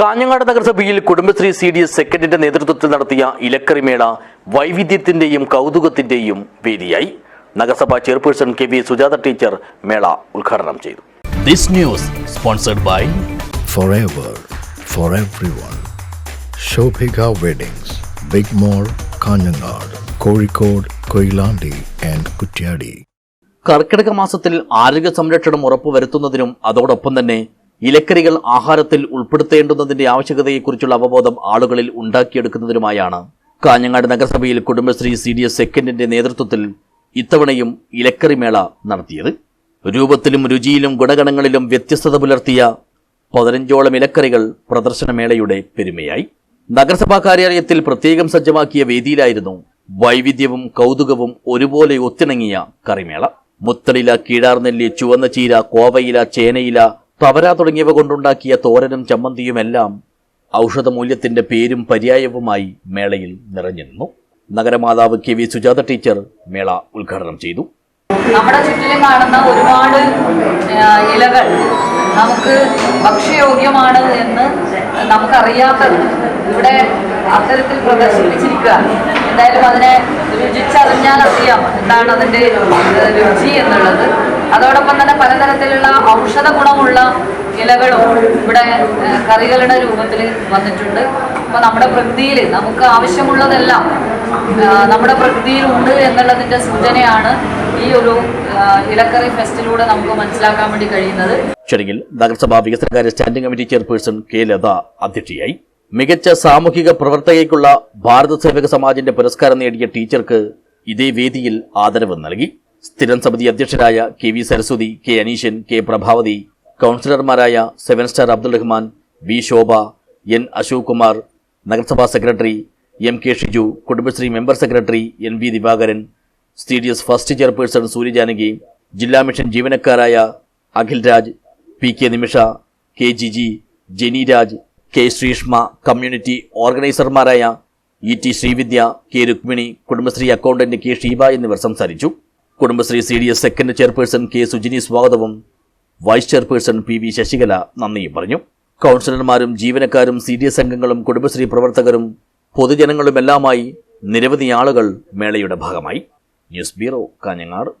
കാഞ്ഞങ്ങാട് നഗരസഭയിൽ Kudumbashree C D S സെക്രട്ടറിയുടെ നേതൃത്വത്തിൽ നടത്തിയ ഇലക്കറിമേള വൈവിധ്യത്തിന്റെയും കൗതുകത്തിന്റെയും വേദിയായി. നഗരസഭാ chairperson K V Sujatha teacher മേള ഉദ്ഘാടനം ചെയ്തു. This news sponsored by forever for everyone. Shobhika Weddings, Big Mall, Kanhangad Kozhikode, Koilandi and Kuttiadi കർക്കിടക മാസത്തിൽ ആരോഗ്യ സംരക്ഷണം ഉറപ്പുവരുത്തുന്നതിനും അതോടൊപ്പം തന്നെ ഇലക്കറികൾ ആഹാരത്തിൽ ഉൾപ്പെടുത്തേണ്ടുന്നതിന്റെ ആവശ്യകതയെക്കുറിച്ചുള്ള അവബോധം ആളുകളിൽ ഉണ്ടാക്കിയെടുക്കുന്നതിനുമായാണ്. കാഞ്ഞങ്ങാട് നഗരസഭയിൽ കുടുംബശ്രീ സി ഡി എസ് സെക്കൻഡിന്റെ നേതൃത്വത്തിൽ ഇത്തവണയും ഇലക്കറി മേള നടത്തിയത്. രൂപത്തിലും രുചിയിലും ഗുണഗണങ്ങളിലും വ്യത്യസ്തത പുലർത്തിയ പതിനഞ്ചോളം ഇലക്കറികൾ പ്രദർശനമേളയുടെ പെരുമയായി. നഗരസഭാ കാര്യാലയത്തിൽ പ്രത്യേകം സജ്ജമാക്കിയ വേദിയിലായിരുന്നു വൈവിധ്യവും കൗതുകവും ഒരുപോലെ ഒത്തിണങ്ങിയ കറിമേള. മുത്തളില കീഴാർനെല്ലി ചുവന്ന ചീര കോവയില ചേനയില തവര തുടങ്ങിയവ കൊണ്ടുണ്ടാക്കിയ തോരനും ചമ്മന്തിയുമെല്ലാം ഔഷധമൂല്യത്തിന്റെ പേരും പര്യായവുമായി മേളയിൽ നിറഞ്ഞിരുന്നു. നഗരമാതാവ് കെ വി സുജാത ടീച്ചർ മേള ഉദ്ഘാടനം ചെയ്തു. നമ്മുടെ ചുറ്റിലും കാണുന്ന ഒരുപാട് ഇലകൾ നമുക്ക് ഭക്ഷ്യയോഗ്യമാണ് എന്ന് നമുക്കറിയാത്തത് ഇവിടെ അത്തരത്തിൽ പ്രദർശിപ്പിച്ചിരിക്കുക എന്തായാലും അതിനെ രുചിച്ചറിഞ്ഞാൽ അറിയാം എന്താണ് അതിന്റെ രുചി എന്നുള്ളത്. അതോടൊപ്പം തന്നെ പലതരത്തിലുള്ള ഔഷധ ഗുണമുള്ള ഇലകളും ഇവിടെ കറികളുടെ രൂപത്തിൽ വന്നിട്ടുണ്ട്. അപ്പോൾ നമ്മുടെ പ്രകൃതിയിൽ നമുക്ക് ആവശ്യമുള്ളതെല്ലാം നമ്മുടെ പ്രകൃതിയിലുണ്ട് എന്നുള്ളതിന്റെ സൂചനയാണ് ഈ ഒരു ഇലക്കറി ഫെസ്റ്റിലൂടെ നമുക്ക് മനസ്സിലാക്കാൻ വേണ്ടി കഴിയുന്നത്. ചടങ്ങിൽ നഗരസഭാ വികസനകാര്യ standing committee chairperson K Latha അധ്യക്ഷയായി. മികച്ച സാമൂഹിക പ്രവർത്തകയ്ക്കുള്ള ഭാരത സേവക സമാജിന്റെ പുരസ്കാരം നേടിയ ടീച്ചർക്ക് ഇതേ വേദിയിൽ ആദരവ് നൽകി. സ്ഥിരം സമിതി അധ്യക്ഷരായ K V Saraswathi K Aneeshan K Prabhavathi കൗൺസിലർമാരായ seven star Abdul Rahman V Shobha N Ashok Kumar നഗരസഭാ secretary M K Shiju Kudumbashree member secretary N V Divakaran C D S first chairperson Suryajanaki ജില്ലാ mission ജീവനക്കാരായ Akhil Raj P K Nimisha K Jiji Jeni Raj K Sreeshma community ഓർഗനൈസർമാരായ E T Sreevidya K Rukmini Kudumbashree accountant K Sheeba എന്നിവർ സംസാരിച്ചു. Kudumbashree C D S second chairperson K Sujini സ്വാഗതവും vice chairperson P V Sasikala നന്ദിയും പറഞ്ഞു. കൗൺസിലർമാരും ജീവനക്കാരും C D S അംഗങ്ങളും കുടുംബശ്രീ പ്രവർത്തകരും പൊതുജനങ്ങളുമെല്ലാമായി നിരവധി ആളുകൾ മേളയുടെ ഭാഗമായി. News bureau Kanhangad.